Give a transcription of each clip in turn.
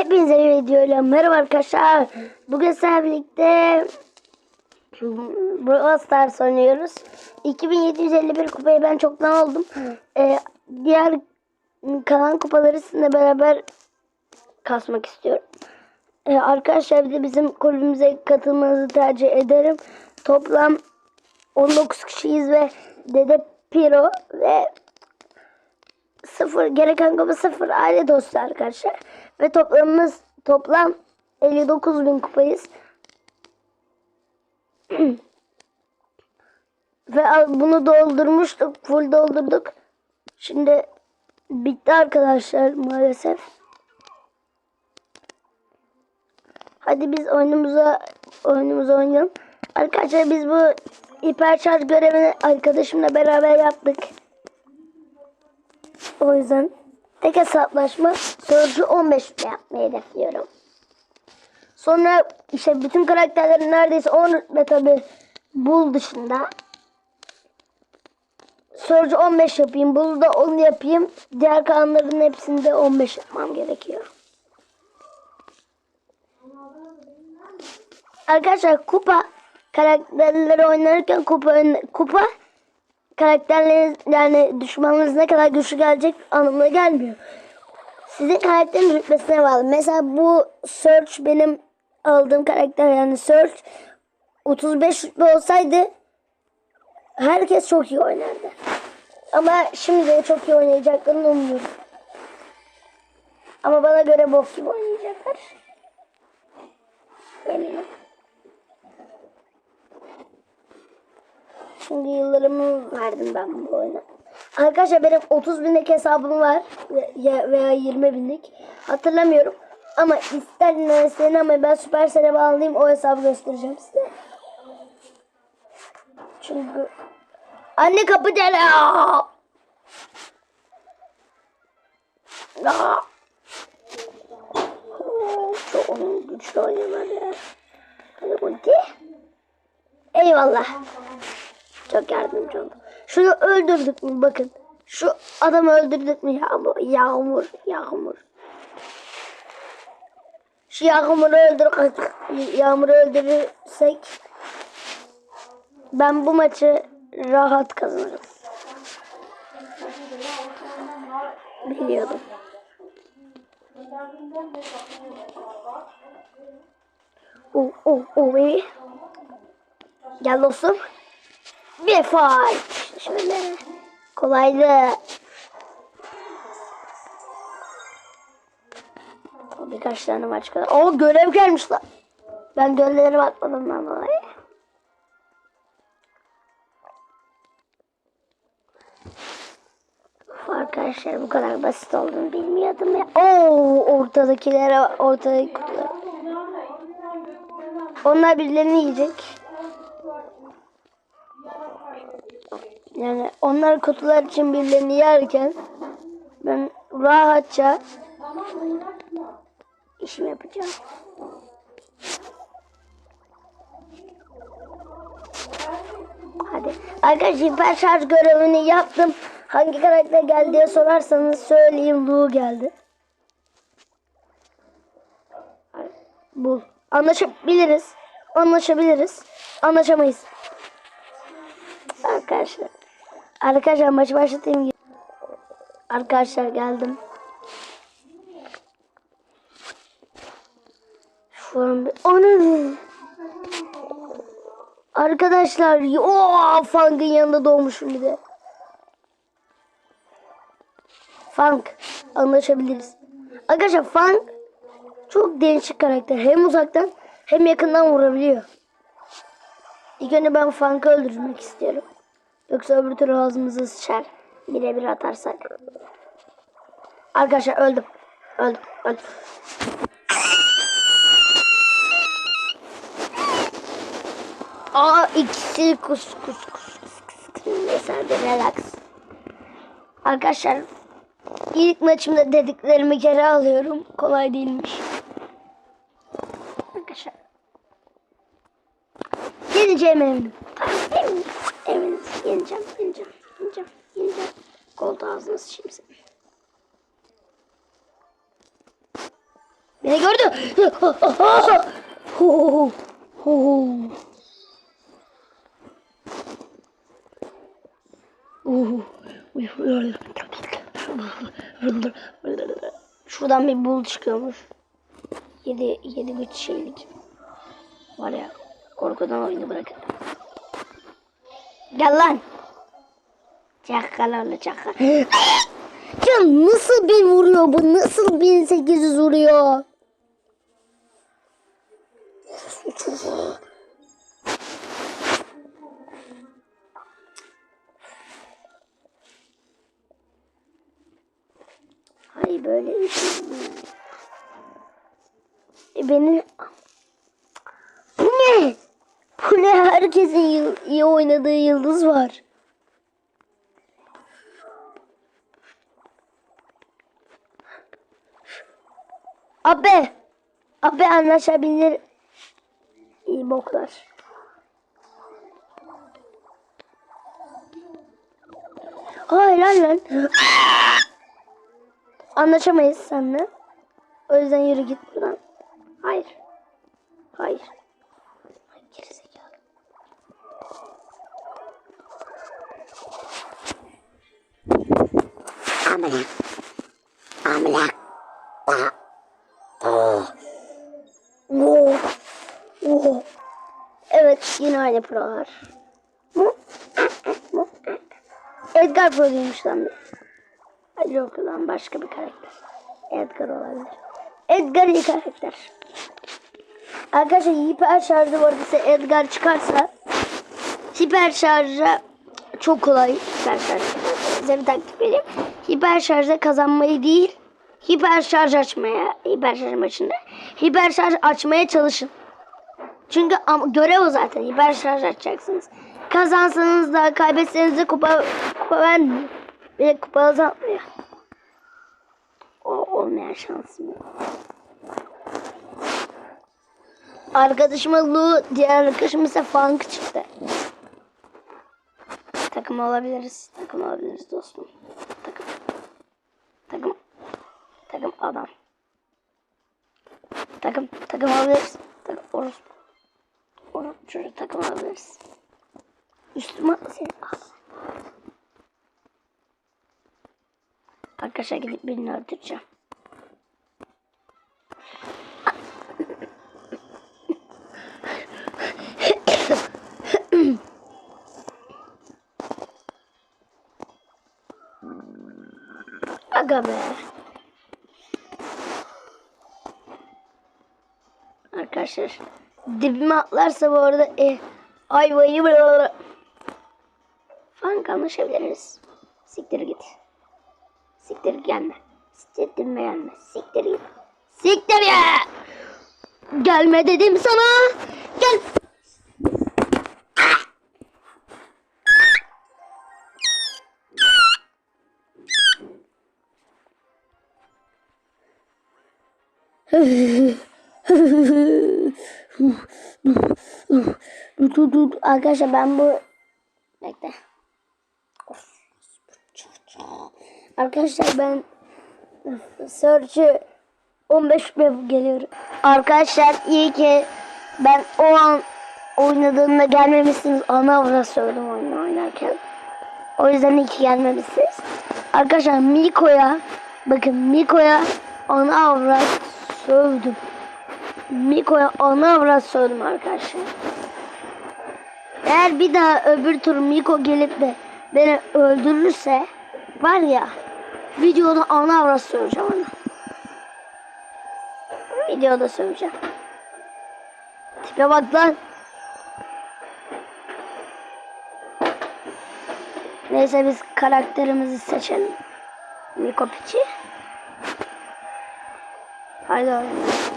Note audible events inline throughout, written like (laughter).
Hepinize videoyla merhaba arkadaşlar. Bugün sizlerle birlikte Brawl Stars oynuyoruz. 2751 kupayı ben çoktan aldım. Ee, diğer kalan kupaları sizinle beraber kasmak istiyorum. Ee, arkadaşlar bir de bizim kulübümüze katılmanızı tercih ederim. Toplam 19 kişiyiz ve Dede Piro ve sıfır gereken kupa sıfır aile dostu arkadaşlar. Ve toplamımız toplam 59 bin kupayız. (clears throat) Ve bunu doldurmuştuk. Full doldurduk. Şimdi bitti arkadaşlar maalesef. Hadi biz oyunumuza oyunumuza oynayalım. Arkadaşlar biz bu hiperşarj görevini arkadaşımla beraber yaptık. O yüzden tek hesaplaşma Surge'ü 15 rütbe yapmayı hedefliyorum. Sonra işte bütün karakterlerin neredeyse 10 rütbe tabi Bull dışında. Surge'ü 15 yapayım. Bull'u da 10 yapayım. Diğer kalanların hepsini de 15 yapmam gerekiyor. Arkadaşlar kupa karakterleri oynarken kupa kupa karakterleriniz yani düşmanınız ne kadar güçlü gelecek anlamına gelmiyor. Sizin karakterin rütbesine bağlı. Mesela bu Search benim aldığım karakter yani Search 35 rütbe olsaydı herkes çok iyi oynardı. Ama şimdi çok iyi oynayacaklarını umuyorum. Ama bana göre bok gibi oynayacaklar. Eminim. Şimdi yıllarımı verdim ben bu oyuna. Arkadaşlar benim 30 binlik hesabım var ve- ya- veya 20 binlik. Hatırlamıyorum. Ama ister dinlemesini ama ben Süpersel'e bağlayayım o hesabı göstereceğim size. Çünkü anne kapı! Oo, Çok onun güçlü oynuyorlar ya. Hadi ulti. Eyvallah. Çok yardımcı oldu. Şunu öldürdük mü bakın. Şu adamı öldürdük mü yağmur, yağmur, yağmur. Şu yağmuru öldür, yağmuru öldürürsek ben bu maçı rahat kazanırım. Biliyordum. Oh, oh, oh baby. Gel dostum. Bir fight. Şöyle. Kolaydı. Birkaç tane maç kadar. O görev gelmiş lan. Ben görevlere bakmadım ben dolayı. Arkadaşlar bu kadar basit olduğunu bilmiyordum ya. Oo ortadakilere ortadaki kutular. Onlar birilerini yiyecek. Yani onlar kutular için birilerini yerken ben rahatça işimi yapacağım. Hadi. Arkadaşlar hiper şarj görevini yaptım. Hangi karakter geldi diye sorarsanız söyleyeyim. Lu geldi. Bul. Anlaşabiliriz. Anlaşabiliriz. Anlaşamayız. Arkadaşlar. Arkadaşlar maçı başlatayım. Arkadaşlar geldim. Şu an bir... Ana! Arkadaşlar o Funk'ın yanında doğmuşum bir de. Funk anlaşabiliriz. Arkadaşlar Funk çok değişik karakter. Hem uzaktan hem yakından vurabiliyor. İlk önce ben Funk'ı öldürmek istiyorum. Yoksa öbür türlü ağzımıza sıçar. Birebir atarsak. Arkadaşlar öldüm. Öldüm. Öldüm. Aa ikisi kus kus kus. Neyse hadi relax. Arkadaşlar ilk maçımda dediklerimi geri alıyorum. Kolay değilmiş. Arkadaşlar. Yeneceğim eminim. Eminim. Yeneceğim. Yeneceğim. Yeneceğim. Yeneceğim. Gold ağzına sıçayım seni. Beni gördü. Şuradan bir bul çıkıyormuş. Yedi, yedi güç şeylik. Var ya korkudan oyunu bırakın. Gel lan. Çakal oğlu çakal. (gasps) ya nasıl bin vuruyor bu? Nasıl 1800 vuruyor? (sighs) Hayır böyle bir şey? E beni... Bu ne? Bu ne? Herkesin iyi oynadığı yıldız var. Abi. Abi anlaşabilir. İyi boklar. Hayır lan lan. Anlaşamayız seninle. O yüzden yürü git buradan. Hayır. Hayır. Amına. Amına. Oh. Oo. Oo. Evet yine aynı prolar. Edgar Pro değilmiş lan yok lan başka bir karakter. Edgar olabilir. Edgar iyi karakter. Arkadaşlar hiper şarjı var ise Edgar çıkarsa hiper şarja çok kolay şarj. Size bir taktik vereyim. Hiper şarjda kazanmayı değil hiper şarj açmaya hiper şarj maçında hiper şarj açmaya çalışın. Çünkü görev o zaten. Hiper şarj açacaksınız. Kazansanız da kaybetseniz de kupa, kupa vermiyor. Bir de kupa azaltmıyor. O olmayan şansım yok. Arkadaşıma Lu, diğer arkadaşım ise Funk çıktı. Takım olabiliriz. Takım olabiliriz dostum. Takım. Takım. Takım adam. Takım. Takım olabiliriz. Takım. Orospu. Orospu çocuğu takım olabiliriz. Üstüme seni al. Arkadaşlar gidip birini öldüreceğim. Aga be. Arkadaşlar dibime atlarsa bu arada e, ayvayı böyle falan anlaşabiliriz. Siktir git. Siktir gelme. Siktir gelme. Siktir git. Siktir ya. Gelme dedim sana. Gel. Dur dur dur. Arkadaşlar ben bu bekle. Arkadaşlar ben search'ı 15 yapıp geliyorum. Arkadaşlar iyi ki ben o an oynadığımda gelmemişsiniz. Ana avra söyledim oyunu oynarken. O yüzden iyi ki gelmemişsiniz. Arkadaşlar Miko'ya bakın Miko'ya ana avrat sövdüm. Miko'ya ana avrat sövdüm arkadaşlar. Eğer bir daha öbür tur Miko gelip de beni öldürürse var ya videoda ana avrat söyleyeceğim ona. Videoda söyleyeceğim. Tipe bak lan. Neyse biz karakterimizi seçelim. Miko piçi. Haydi oğlum.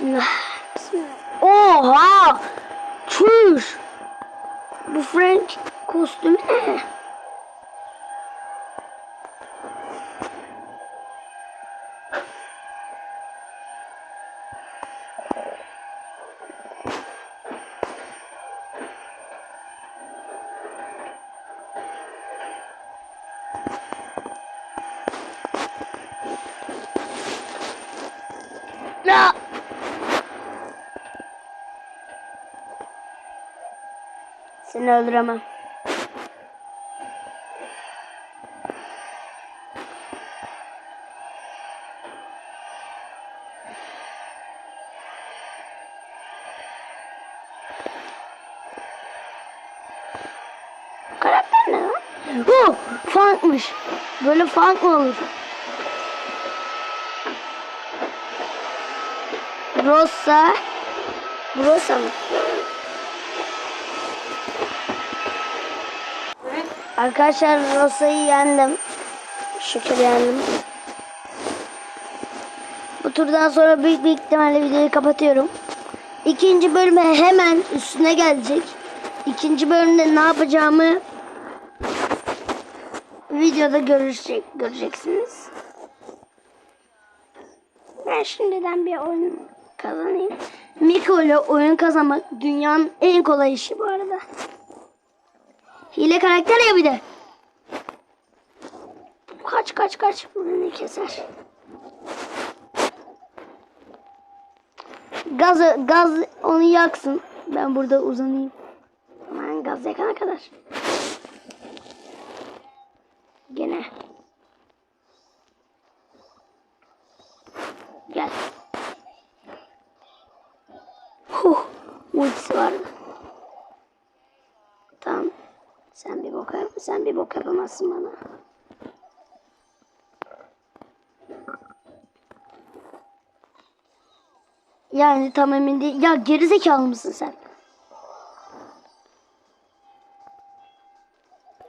Bismillah. Bismillah. Oha! Çüş! Bu French kostümü? No! Seni öldüremem. Karakter ne lan? Oh, funkmış. Böyle funk mı olur? Rosa. Rosa mı? Arkadaşlar Rosa'yı yendim. Şükür yendim. Bu turdan sonra büyük bir ihtimalle videoyu kapatıyorum. İkinci bölüme hemen üstüne gelecek. İkinci bölümde ne yapacağımı videoda görecek, göreceksiniz. Ben şimdiden bir oyun kazanayım. Miko ile oyun kazanmak dünyanın en kolay işi bu arada. Hile karakter ya bir de. Kaç kaç kaç bunu keser. Gaz gaz onu yaksın. Ben burada uzanayım. Aman gaz yakana kadar. Gene. Gel. Huh. Ultisi vardı. Tamam. Sen bir bok yap- sen bir bok yapamazsın bana. Yani tam emin değil. Ya gerizekalı mısın sen?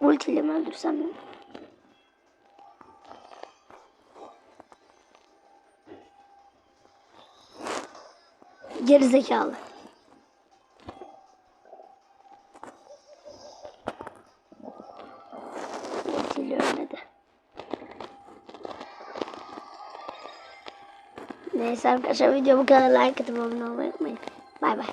Ultiyle mi öldürsem beni? Gerizekalı. Ultiyle ölmedi. Neyse arkadaşlar video bu like atıp abone olmayı unutmayın. Bay bay.